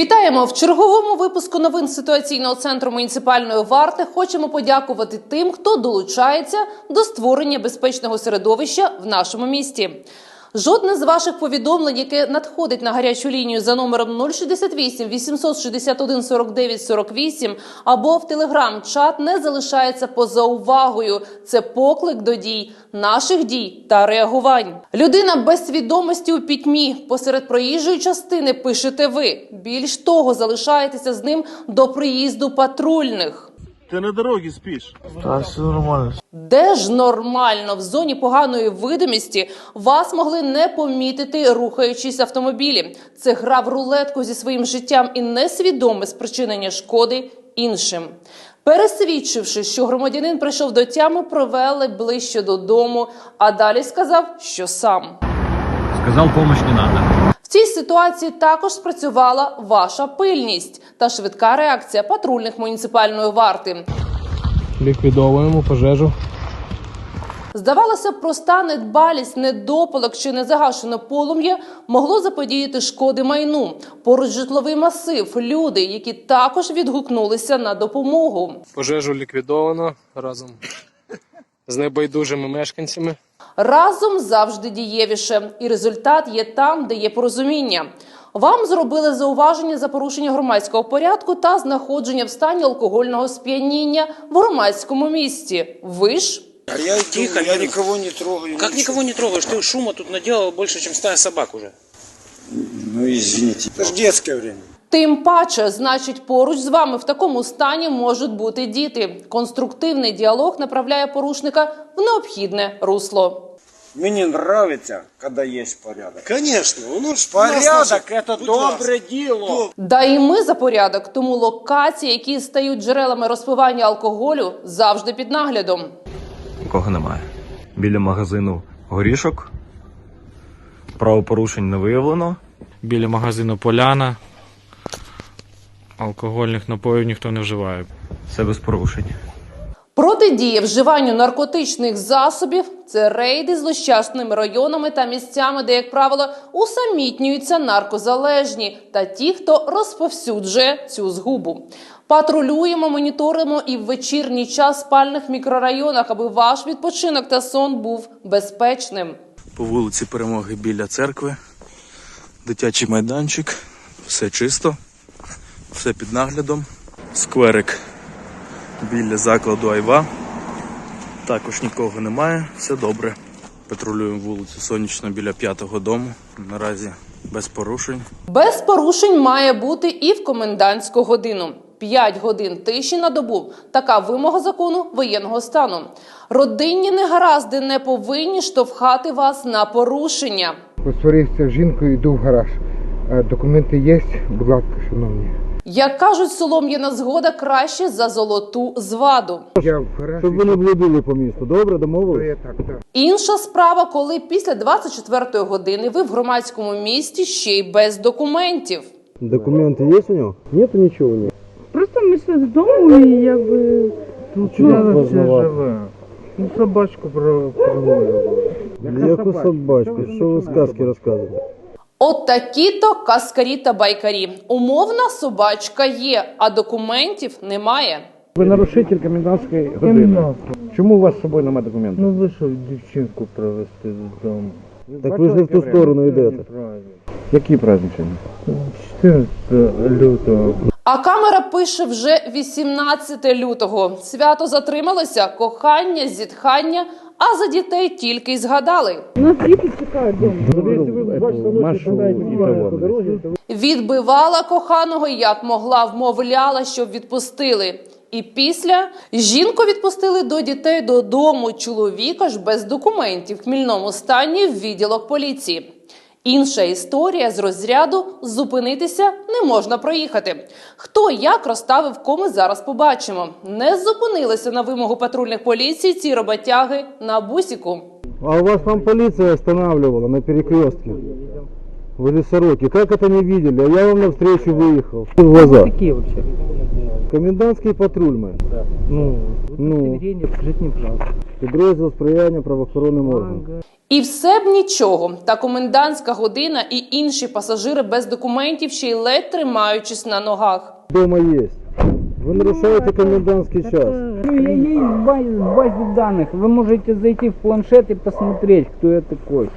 Вітаємо в черговому випуску новин ситуаційного центру муніципальної варти. Хочемо подякувати тим, хто долучається до створення безпечного середовища в нашому місті. Жодне з ваших повідомлень, яке надходить на гарячу лінію за номером 068 861 49 48 або в телеграм-чат, не залишається поза увагою. Це поклик до дій, наших дій та реагувань. Людина без свідомості у пітьмі посеред проїжджої частини пишете ви. Більш того, залишаєтеся з ним до приїзду патрульних. Ты на дороге спишь. Та все нормально. Де ж нормально в зоні поганої видимості вас могли не помітити, рухаючись автомобілі. Це гра в рулетку зі своїм життям і несвідоме спричинення шкоди іншим. Пересвідчивши, що громадянин прийшов до тями, провели ближче додому, а далі сказав, що сам. Сказал, помощь не надо. Цій ситуації також спрацювала ваша пильність та швидка реакція патрульних муніципальної варти. Ліквідовуємо пожежу. Здавалося б, проста недбалість, недопалок чи незагашене полум'я могло заподіяти шкоди майну. Поруч житловий масив, люди, які також відгукнулися на допомогу. Пожежу ліквідовано разом з небайдужими мешканцями. Разом завжди дієвіше, і результат є там, де є порозуміння. Вам зробили зауваження за порушення громадського порядку та знаходження в стані алкогольного сп'яніння в громадському місці. Ви ж А я Тихо, я никого не трогаю. Как ничего. никого не трогаешь? Ты шума тут наделал больше, чем стая собак уже. Ну извините. Это же детское время. Тим паче, значить, поруч з вами в такому стані можуть бути діти. Конструктивний діалог направляє порушника в необхідне русло. Мне нравится, когда есть порядок. Конечно, у нас Порядок – это доброе дело. Да і ми за порядок, тому локації, які стають джерелами розпивання алкоголю, завжди під наглядом. Нікого немає. Біля магазину горішок. Правопорушень не виявлено. біля магазину Поляна. Алкогольних напоїв ніхто не вживає. Все без порушень. Протидія вживанню наркотичних засобів це рейди з злощасними районами та місцями, де, як правило, усамітнюються наркозалежні та ті, хто розповсюджує цю згубу. Патрулюємо, моніторимо і в вечірній час в спальних мікрорайонах, аби ваш відпочинок та сон був безпечним. По вулиці Перемоги біля церкви. Дитячий майданчик, все чисто, все під наглядом. Скверик біля закладу Айва. Також нікого немає, все добре. Патрулюємо вулицю Сонячну біля п'ятого дому. Наразі без порушень. Без порушень має бути і в комендантську годину. 5 годин тиші на добу. Така вимога закону воєнного стану. Родинні негаразди не повинні штовхати вас на порушення. Посварився з жінкою, йду в гараж. Е, Документи є, будь ласка, шановні. Як кажуть, солом'яна згода краще за золоту зваду. Я в гараж. Щоб ви не блудили по місту. Добре, домовились? Я так, так. Інша справа, коли після 24-ї години ви в громадському місті ще й без документів. Документи є у нього? Нету нічого. Ні. Просто ми йшли додому і якби тут чого познавати? живе. Ну, собачку про Яку собачку? Що ви сказки розказуєте? От такі-то каскарі та байкарі. Умовна собачка є, а документів немає. Ви нарушитель комендантської години. Чому у вас з собою немає документів? Ну вийшов дівчинку провести додому. Так ви ж не в ту сторону йдете. Які праздники? 14 лютого. А камера пише вже 18 лютого. Свято затрималося, кохання, зітхання, а за дітей тільки й згадали. Нас діти чекають вдома. Відбивала коханого як могла, вмовляла, щоб відпустили. І після жінку відпустили до дітей додому. Чоловіка ж без документів в хмільному стані в відділок поліції. Інша історія з розряду зупинитися не можна проїхати. Хто як розставив коми зараз побачимо. Не зупинилися на вимогу патрульних поліцій ці роботяги на бусіку. А у вас там поліція останавливала на перекрестке. Вы лесороки, как это не видели? А я вам навстречу выехал. В глаза. Какие вообще? Комендантский патруль мы. Ну, Ну. удостоверение, покажите мне, пожалуйста. Підрозділ сприяння правоохоронним органам. І все б нічого. Та комендантська година і інші пасажири без документів ще й ледь тримаючись на ногах. Дома есть. Вы нарушаете комендантский час. Ну, я есть в базе, в базе данных. Вы можете зайти в планшет и посмотреть, кто я такой.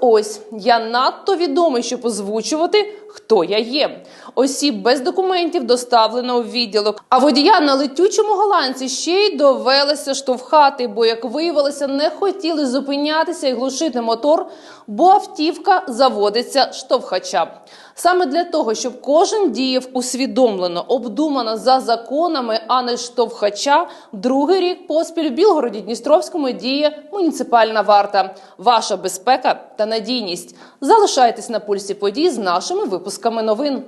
Ось я надто відомий, щоб озвучувати, хто я є. Осіб без документів доставлено у відділок. А водія на летючому голландці ще й довелося штовхати, бо, як виявилося, не хотіли зупинятися і глушити мотор, бо автівка заводиться штовхача. Саме для того, щоб кожен діяв усвідомлено, обдумано за законами, а не штовхача, другий рік поспіль в Білгороді Дністровському діє муніципальна варта. Ваша безпека надійність. Залишайтесь на пульсі подій з нашими випусками новин.